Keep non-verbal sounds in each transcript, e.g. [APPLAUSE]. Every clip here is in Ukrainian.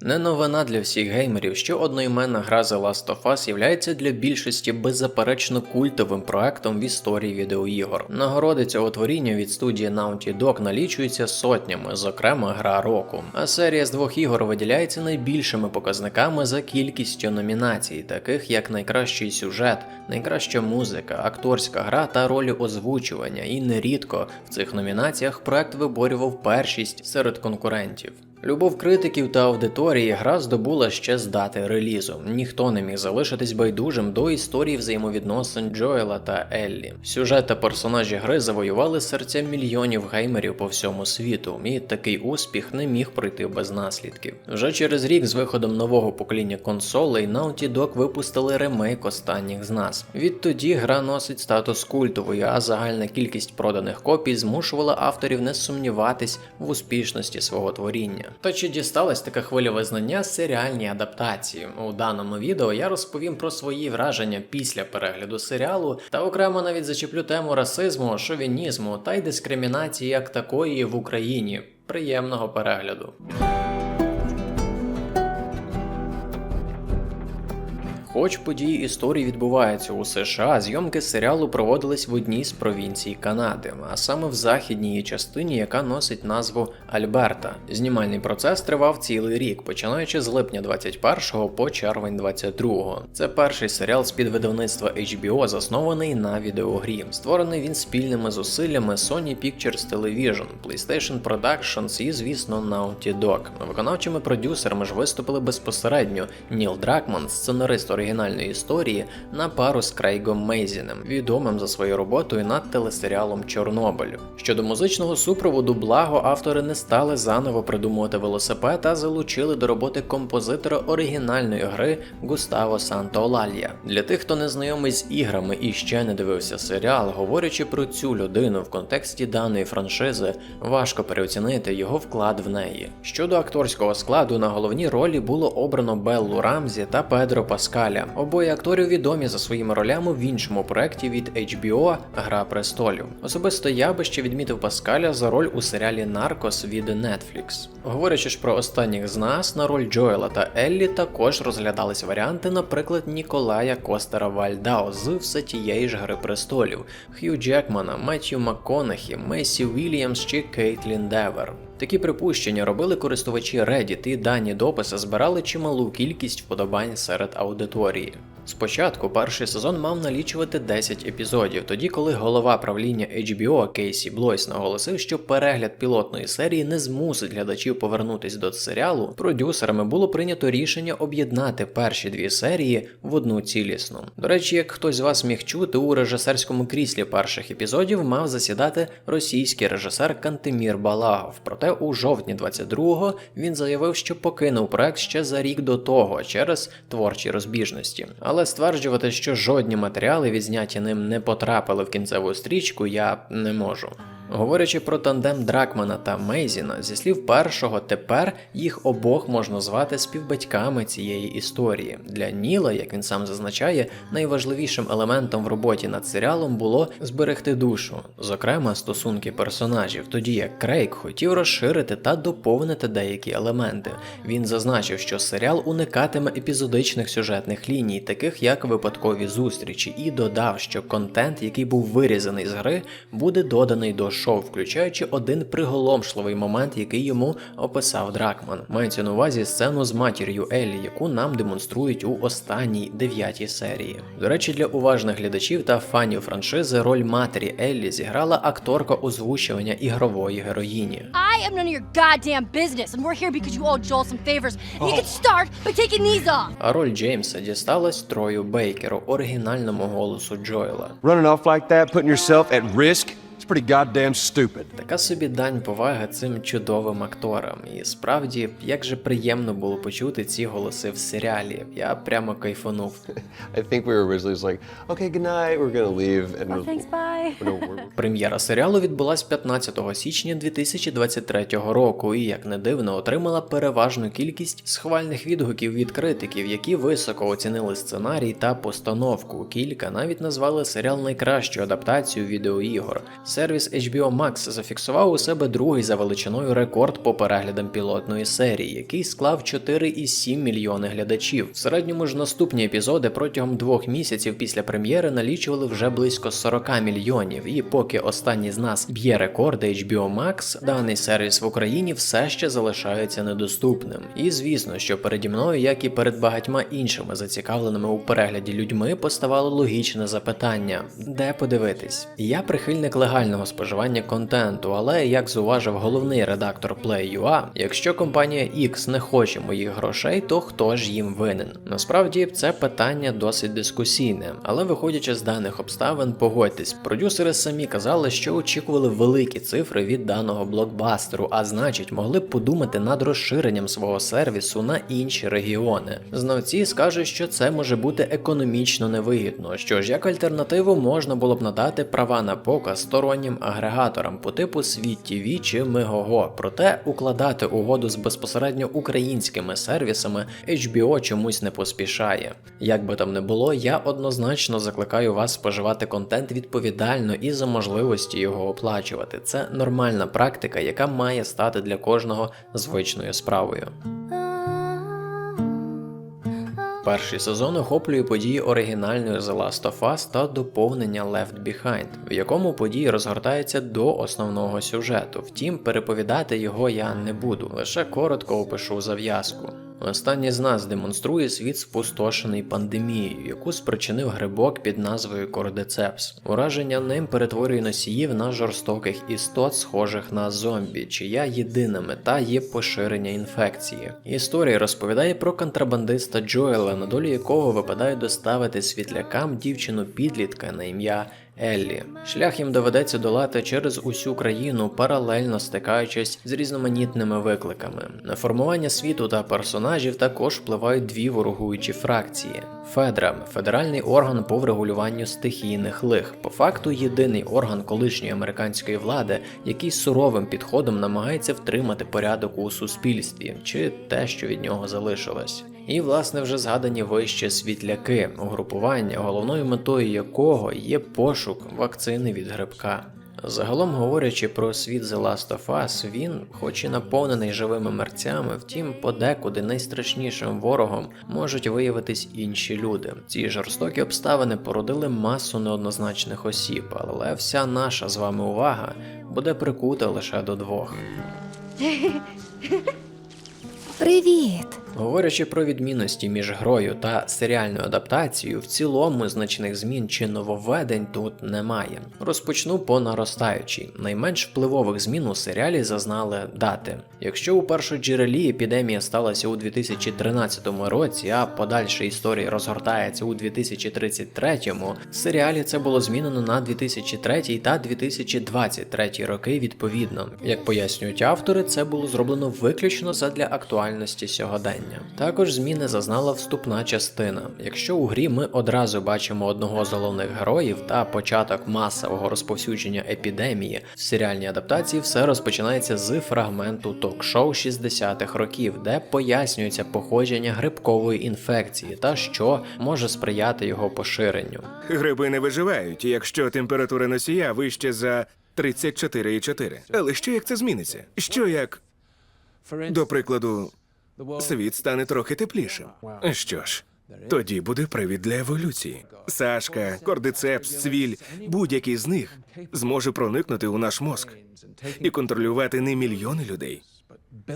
Не новина для всіх геймерів, що одноіменна гра The Last of Us являється для більшості беззаперечно культовим проектом в історії відеоігор. Нагороди цього творіння від студії Naughty Dog налічуються сотнями, зокрема гра року. А серія з двох ігор виділяється найбільшими показниками за кількістю номінацій, таких як найкращий сюжет, найкраща музика, акторська гра та ролі озвучування. І нерідко в цих номінаціях проект виборював першість серед конкурентів. Любов критиків та аудиторії гра здобула ще з дати релізу. Ніхто не міг залишитись байдужим до історії взаємовідносин Джоела та Еллі. Сюжет та персонажі гри завоювали серця мільйонів геймерів по всьому світу, і такий успіх не міг пройти без наслідків. Вже через рік з виходом нового покоління консолей Naughty Dog випустили ремейк останніх з нас. Відтоді гра носить статус культової, а загальна кількість проданих копій змушувала авторів не сумніватись в успішності свого творіння. То чи дісталась така хвиля визнання серіальній адаптації? У даному відео я розповім про свої враження після перегляду серіалу та окремо навіть зачеплю тему расизму, шовінізму та й дискримінації як такої в Україні. Приємного перегляду. Хоч події історії відбуваються у США, зйомки серіалу проводились в одній з провінцій Канади, а саме в західній її частині, яка носить назву Альберта. Знімальний процес тривав цілий рік, починаючи з липня 21 по червень 22. Це перший серіал з під видавництва HBO, заснований на відеогрі. Створений він спільними зусиллями Sony Pictures Television, PlayStation Productions і, звісно, Naughty Dog. Виконавчими продюсерами ж виступили безпосередньо Ніл Дракман, сценарист оригінальної історії на пару з Крейгом Мейзінем, відомим за своєю роботою над телесеріалом Чорнобиль. Щодо музичного супроводу, благо автори не стали заново придумувати велосипед, а залучили до роботи композитора оригінальної гри Густаво Сантоолалья. Для тих, хто не знайомий з іграми і ще не дивився серіал, говорячи про цю людину в контексті даної франшизи, важко переоцінити його вклад в неї. Щодо акторського складу, на головні ролі було обрано Беллу Рамзі та Педро Паскаля. Обоє акторів відомі за своїми ролями в іншому проєкті від HBO Гра престолів. Особисто я би ще відмітив Паскаля за роль у серіалі Наркос від Netflix. Говорячи ж про останніх з нас, на роль Джоела та Еллі також розглядались варіанти, наприклад, Ніколая Костера Вальдао з все тієї ж Гри престолів, Хью Джекмана, Меттью МакКонахі, Месі Вільямс чи Кейтлін Девер. Такі припущення робили користувачі Reddit і дані дописи збирали чималу кількість вподобань серед аудиторії. Спочатку перший сезон мав налічувати 10 епізодів, тоді коли голова правління HBO Кейсі Блойс наголосив, що перегляд пілотної серії не змусить глядачів повернутись до серіалу, продюсерами було прийнято рішення об'єднати перші дві серії в одну цілісну. До речі, як хтось з вас міг чути, у режисерському кріслі перших епізодів мав засідати російський режисер Кантемір Балагов. Проте у жовтні 22-го він заявив, що покинув проект ще за рік до того через творчі розбіжності. Але стверджувати, що жодні матеріали, відзняті ним, не потрапили в кінцеву стрічку, я не можу. Говорячи про тандем Дракмана та Мейзіна, зі слів першого, тепер їх обох можна звати співбатьками цієї історії. Для Ніла, як він сам зазначає, найважливішим елементом в роботі над серіалом було зберегти душу, зокрема стосунки персонажів, тоді як Крейг хотів розширити та доповнити деякі елементи. Він зазначив, що серіал уникатиме епізодичних сюжетних ліній, таких як випадкові зустрічі, і додав, що контент, який був вирізаний з гри, буде доданий до шоу, включаючи один приголомшливий момент, який йому описав Дракман. Мається на увазі сцену з матір'ю Еллі, яку нам демонструють у останній дев'ятій серії. До речі, для уважних глядачів та фанів франшизи роль матері Еллі зіграла акторка озвучування ігрової героїні. I am none of your goddamn business, and we're here because you owe Joel some favors. And you can start by taking these off. А роль Джеймса дісталась Трою Бейкеру, оригінальному голосу Джоела. Running off like that, putting yourself at risk, pretty goddamn stupid. Така собі дань поваги цим чудовим акторам. І справді, як же приємно було почути ці голоси в серіалі. Я прямо кайфанув. [LAUGHS] I think we were originally just like, okay, good night, we're gonna leave. And Oh, thanks, bye. [LAUGHS] Прем'єра серіалу відбулась 15 січня 2023 року, і як не дивно, отримала переважну кількість схвальних відгуків від критиків, які високо оцінили сценарій та постановку. Кілька навіть назвали серіал найкращою адаптацією відеоігор. Сервіс HBO Max зафіксував у себе другий за величиною рекорд по переглядам пілотної серії, який склав 4,7 мільйони глядачів. В середньому ж наступні епізоди протягом двох місяців після прем'єри налічували вже близько 40 мільйонів. І поки останній з нас б'є рекорди HBO Max, даний сервіс в Україні все ще залишається недоступним. І звісно, що переді мною, як і перед багатьма іншими зацікавленими у перегляді людьми, поставало логічне запитання: де подивитись? Я прихильник легального споживання контенту, але як зуважив головний редактор Play.ua, якщо компанія X не хоче моїх грошей, то хто ж їм винен? Насправді це питання досить дискусійне, але виходячи з даних обставин, погодьтесь, продюсери самі казали, що очікували великі цифри від даного блокбастеру, а значить, могли б подумати над розширенням свого сервісу на інші регіони. Знавці скажуть, що це може бути економічно невигідно. Що ж, як альтернативу можна було б надати права на показ стороннім агрегаторам по типу Світ TV чи Мегого. Проте укладати угоду з безпосередньо українськими сервісами HBO чомусь не поспішає. Як би там не було, я однозначно закликаю вас споживати контент відповідально і за можливості його оплачувати. Це нормальна практика, яка має стати для кожного звичною справою. Перший сезон охоплює події оригінальної The Last of Us та доповнення Left Behind, в якому події розгортаються до основного сюжету. Втім, переповідати його я не буду, лише коротко опишу зав'язку. Останній з нас демонструє світ спустошений пандемією, яку спричинив грибок під назвою Кордицепс. Ураження ним перетворює носіїв на жорстоких істот, схожих на зомбі, чия єдина мета є поширення інфекції. Історія розповідає про контрабандиста Джоела, на долю якого випадає доставити світлякам дівчину підлітка на ім'я Еллі. Шлях їм доведеться долати через усю країну, паралельно стикаючись з різноманітними викликами. На формування світу та персонажів також впливають дві ворогуючі фракції. Федра федеральний орган по врегулюванню стихійних лих, по факту єдиний орган колишньої американської влади, який суровим підходом намагається втримати порядок у суспільстві чи те, що від нього залишилось. І, власне, вже згадані вище світляки, угрупування, головною метою якого є пошук вакцини від грибка. Загалом говорячи про світ The Last of Us, він, хоч і наповнений живими мерцями, втім, подекуди найстрашнішим ворогом можуть виявитись інші люди. Ці жорстокі обставини породили масу неоднозначних осіб, але вся наша з вами увага буде прикута лише до двох. Привіт! Говорячи про відмінності між грою та серіальною адаптацією, в цілому значних змін чи нововведень тут немає. Розпочну по наростаючій. Найменш впливових змін у серіалі зазнали дати. Якщо у першоджерелі епідемія сталася у 2013 році, а подальша історія розгортається у 2033, в серіалі це було змінено на 2003 та 2023 роки відповідно. Як пояснюють автори, це було зроблено виключно задля актуальності сьогодення. Також зміни зазнала вступна частина. Якщо у грі ми одразу бачимо одного з головних героїв та початок масового розповсюдження епідемії, в серіальній адаптації все розпочинається з фрагменту ток-шоу 60-х років, де пояснюється походження грибкової інфекції та що може сприяти його поширенню. Гриби не виживають, якщо температура носія вище за 34,4. Але що як це зміниться? Що як, до прикладу, світ стане трохи теплішим? Що ж, тоді буде привід для еволюції. Сашка, кордицепс, цвіль, будь-який з них зможе проникнути у наш мозк і контролювати не мільйони людей,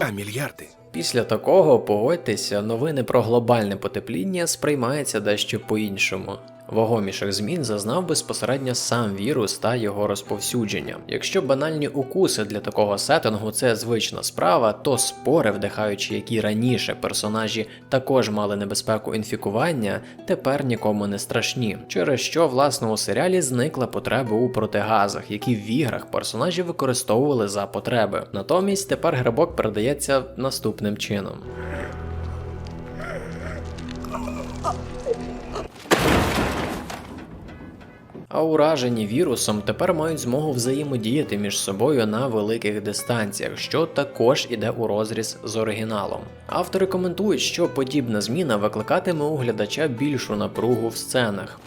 а мільярди. Після такого, погодьтеся, новини про глобальне потепління сприймаються дещо по-іншому. Вагоміших змін зазнав безпосередньо сам вірус та його розповсюдження. Якщо банальні укуси для такого сеттингу це звична справа, то спори, вдихаючи які раніше персонажі також мали небезпеку інфікування, тепер нікому не страшні. Через що власне у серіалі зникла потреба у протигазах, які в іграх персонажі використовували за потреби. Натомість тепер грибок передається наступним чином. А уражені вірусом тепер мають змогу взаємодіяти між собою на великих дистанціях, що також іде у розріз з оригіналом. Автори коментують, що подібна зміна викликатиме у глядача більшу напругу в сценах.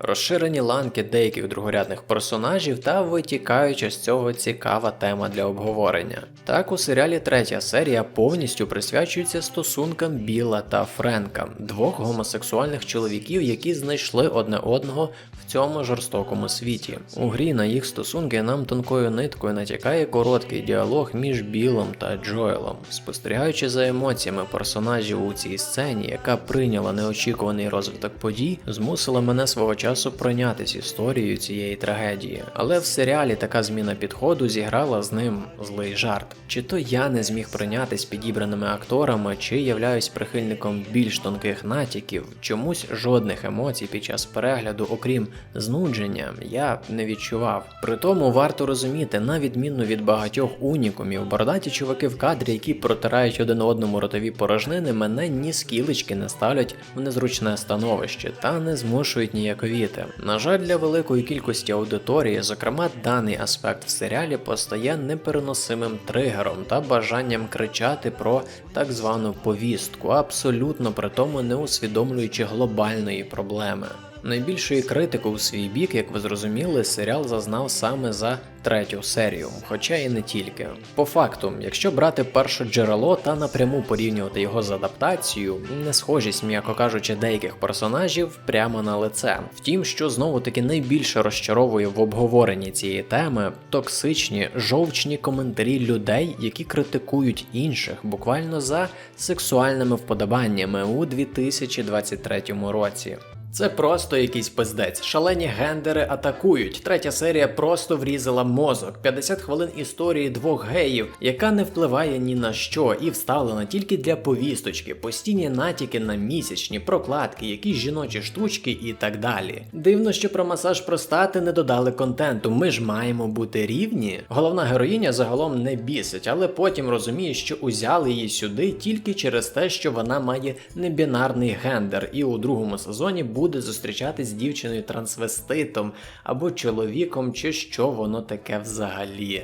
Розширені ланки деяких другорядних персонажів та витікаюча з цього цікава тема для обговорення. Так у серіалі третя серія повністю присвячується стосункам Біла та Френка, двох гомосексуальних чоловіків, які знайшли одне одного в цьому жорстокому світі. У грі на їх стосунки нам тонкою ниткою натякає короткий діалог між Білом та Джоелом, спостерігаючи за емоціями персонажів у цій сцені, яка прийняла неочікуваний розвиток подій, змусила мене свого часу пройнятися історією цієї трагедії. Але в серіалі така зміна підходу зіграла з ним злий жарт. Чи то я не зміг прийнятись підібраними акторами, чи являюсь прихильником більш тонких натяків, чомусь жодних емоцій під час перегляду, окрім знудження, я не відчував. При тому варто розуміти, на відміну від багатьох унікумів, бородаті чуваки в кадрі, які протирають один одному ротові порожнини, мене ні скілечки не ставлять в незручне становище та не змушують ніяковіти. На жаль, для великої кількості аудиторії, зокрема, даний аспект в серіалі постає непереносимим тригером та бажанням кричати про так звану повістку, абсолютно при тому не усвідомлюючи глобальної проблеми. Найбільшої критики у свій бік, як ви зрозуміли, серіал зазнав саме за третю серію, хоча і не тільки. По факту, якщо брати перше джерело та напряму порівнювати його з адаптацією, не схожість, м'яко кажучи, деяких персонажів прямо на лице. Втім, що знову таки найбільше розчаровує в обговоренні цієї теми токсичні жовчні коментарі людей, які критикують інших буквально за сексуальними вподобаннями у 2023 році. Це просто якийсь пиздець. Шалені гендери атакують. Третя серія просто врізала мозок. 50 хвилин історії двох геїв, яка не впливає ні на що і вставлена тільки для повісточки, постійні натяки на місячні, прокладки, якісь жіночі штучки і так далі. Дивно, що про масаж простати не додали контенту. Ми ж маємо бути рівні. Головна героїня загалом не бісить, але потім розуміє, що узяли її сюди тільки через те, що вона має небінарний гендер, і у другому сезоні буде зустрічатись з дівчиною трансвеститом або чоловіком, чи що воно таке взагалі.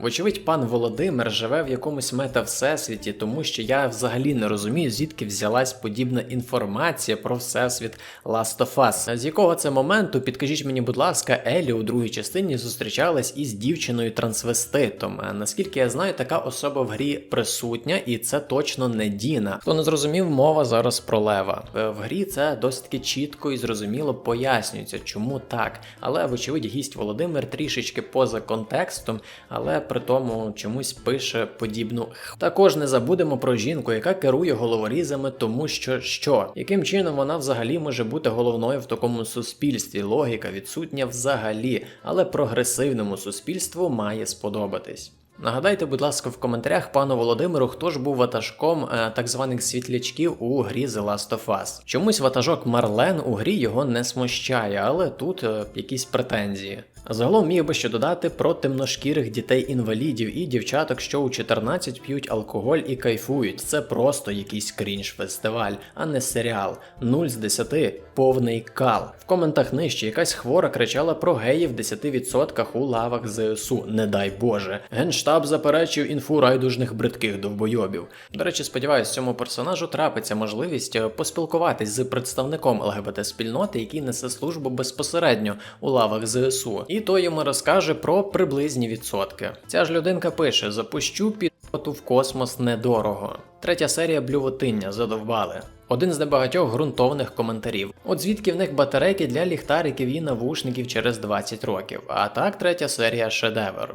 Вочевидь, пан Володимир живе в якомусь мета-всесвіті, тому що я взагалі не розумію, звідки взялась подібна інформація про всесвіт Last of Us. З якого це моменту, підкажіть мені, будь ласка, Елі у другій частині зустрічалась із дівчиною трансвеститом. Наскільки я знаю, така особа в грі присутня, і це точно не Діна. Хто не зрозумів, мова зараз про Лева. Е, В грі це досить таки чітко і зрозуміло пояснюється, чому так. Але, вочевидь, гість Володимир трішечки поза контекстом, але при тому чомусь пише подібну х. Також не забудемо про жінку, яка керує головорізами, тому що що, яким чином вона взагалі може бути головною в такому суспільстві? Логіка відсутня взагалі, але прогресивному суспільству має сподобатись. Нагадайте, будь ласка, в коментарях пану Володимиру, хто ж був ватажком е, так званих світлячків у грі The Last of Us. Чомусь ватажок Марлен у грі його не смущає, але тут е, якісь претензії. Загалом міг би ще додати про темношкірих дітей-інвалідів і дівчаток, що у 14 п'ють алкоголь і кайфують. Це просто якийсь крінж-фестиваль, а не серіал. 0 з 10 повний кал. В коментах нижче якась хвора кричала про геїв в 10% у лавах ЗСУ. Не дай Боже. Генштаб заперечив інфу райдужних бридких довбойобів. До речі, сподіваюсь, цьому персонажу трапиться можливість е, поспілкуватись з представником ЛГБТ-спільноти, який несе службу безпосередньо у лавах ЗСУ. І той йому розкаже про приблизні відсотки. Ця ж людинка пише: запущу підту в космос недорого. Третя серія блювотиння задовбали. Один з небагатьох ґрунтовних коментарів. От звідки в них батарейки для ліхтариків і навушників через 20 років. А так, третя серія шедевр.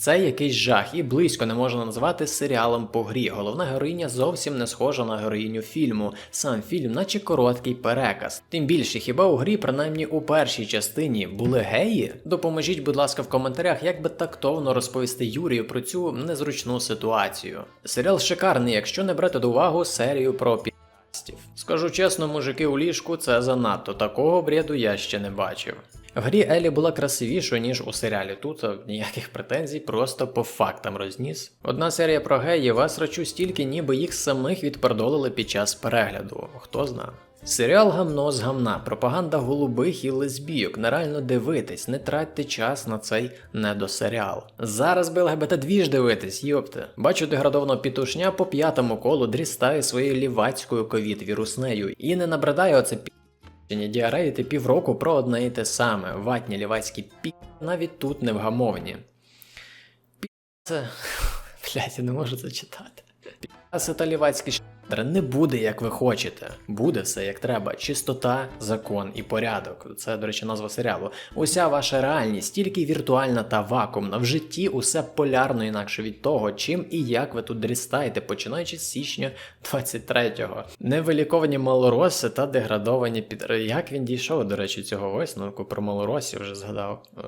Це якийсь жах і близько не можна назвати серіалом по грі. Головна героїня зовсім не схожа на героїню фільму. Сам фільм, наче короткий переказ. Тим більше, хіба у грі, принаймні у першій частині, були геї? Допоможіть, будь ласка, в коментарях, як би тактовно розповісти Юрію про цю незручну ситуацію. Серіал шикарний, якщо не брати до уваги серію про пі. Скажу чесно, мужики у ліжку це занадто. Такого бреду я ще не бачив. В грі Елі була красивішою, ніж у серіалі. Тут е, ніяких претензій, просто по фактам розніс. Одна серія про геїв, а срачу стільки, ніби їх самих відпердолили під час перегляду. Хто зна. Серіал гамно з гамна, пропаганда голубих і лесбійок. Нереально дивитись, не тратьте час на цей недосеріал. Зараз би ЛГБТ двіж дивитись, йопте. Бачу деградовано пітушня по п'ятому колу дрістає своєю лівацькою ковід віруснею і не набридає оце пі діареї ти півроку про одне і те саме. Ватні лівацькі пі навіть тут не вгамовані. Пі це. [LAUGHS] Блять, я не можу це читати. Пі та не буде, як ви хочете. Буде все як треба. Чистота, закон і порядок. Це, до речі, назва серіалу. Уся ваша реальність тільки віртуальна та вакуумна. В житті усе полярно інакше від того, чим і як ви тут дрістаєте, починаючи з січня 23-го. Невиліковані малороси та деградовані під. Як він дійшов, до речі, цього висновку про малоросів вже згадав. Е,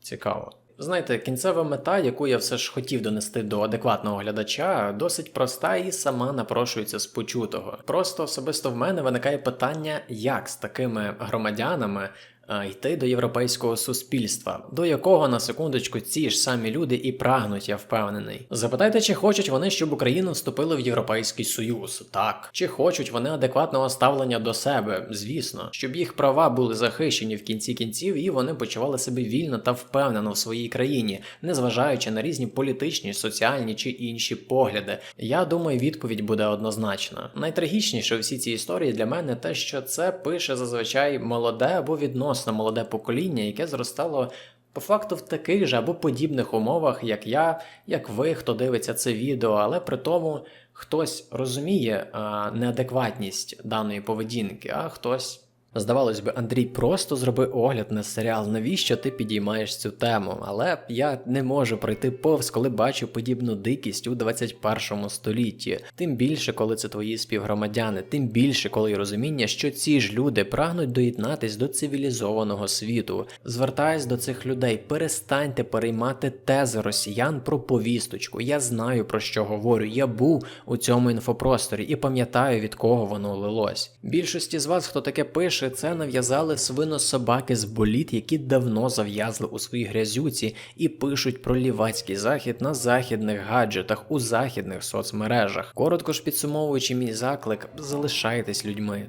цікаво. Знаєте, кінцева мета, яку я все ж хотів донести до адекватного глядача, досить проста і сама напрошується з почутого. Просто особисто в мене виникає питання, як з такими громадянами е, йти до європейського суспільства, до якого на секундочку ці ж самі люди і прагнуть, я впевнений. Запитайте, чи хочуть вони, щоб Україна вступила в Європейський Союз? Так. Чи хочуть вони адекватного ставлення до себе? Звісно, щоб їх права були захищені в кінці кінців, і вони почували себе вільно та впевнено в своїй країні, незважаючи на різні політичні, соціальні чи інші погляди. Я думаю, відповідь буде однозначна. Найтрагічніше у всій цій історії для мене те, що це пише зазвичай молоде або відносно молоде покоління, яке зростало. По факту в таких же або подібних умовах, як я, як ви, хто дивиться це відео, але при тому хтось розуміє неадекватність даної поведінки, а хтось. Здавалось би, Андрій просто зроби огляд на серіал, навіщо ти підіймаєш цю тему? Але я не можу пройти повз, коли бачу подібну дикість у 21 столітті. Тим більше, коли це твої співгромадяни, тим більше, коли є розуміння, що ці ж люди прагнуть доєднатись до цивілізованого світу. Звертаюсь до цих людей, перестаньте переймати тези росіян про повісточку. Я знаю про що говорю. Я був у цьому інфопросторі і пам'ятаю від кого воно лилось. Більшості з вас, хто таке пише, це нав'язали свинособаки з боліт, які давно зав'язли у своїй грязюці і пишуть про лівацький захід на західних гаджетах у західних соцмережах. Коротко ж підсумовуючи мій заклик, залишайтесь людьми.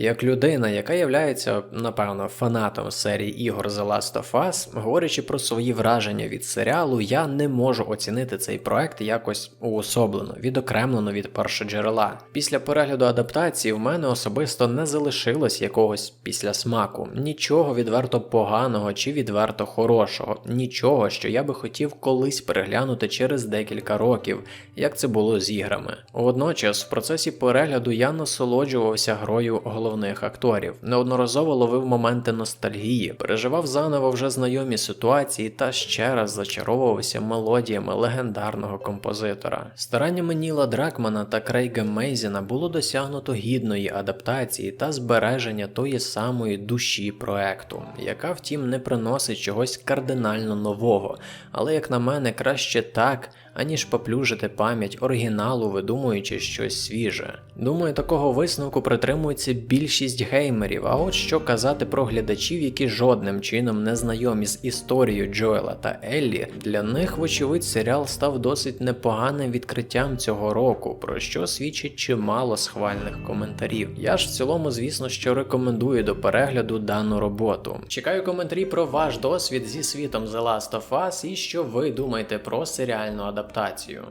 Як людина, яка являється, напевно, фанатом серії ігор The Last of Us, говорячи про свої враження від серіалу, я не можу оцінити цей проект якось уособлено, відокремлено від першоджерела. Після перегляду адаптації в мене особисто не залишилось якогось після смаку, нічого відверто поганого чи відверто хорошого, нічого, що я би хотів колись переглянути через декілька років, як це було з іграми. Водночас, в процесі перегляду я насолоджувався грою головних акторів, неодноразово ловив моменти ностальгії, переживав заново вже знайомі ситуації та ще раз зачаровувався мелодіями легендарного композитора. Стараннями Ніла Дракмана та Крейга Мейзіна було досягнуто гідної адаптації та збереження тої самої душі проекту, яка, втім, не приносить чогось кардинально нового, але, як на мене, краще так, аніж поплюжити пам'ять оригіналу, видумуючи щось свіже. Думаю, такого висновку притримується більшість геймерів. А от що казати про глядачів, які жодним чином не знайомі з історією Джоела та Еллі, для них, вочевидь, серіал став досить непоганим відкриттям цього року, про що свідчить чимало схвальних коментарів. Я ж в цілому, звісно, що рекомендую до перегляду дану роботу. Чекаю коментарі про ваш досвід зі світом The Last of Us і що ви думаєте про серіальну адаптацію.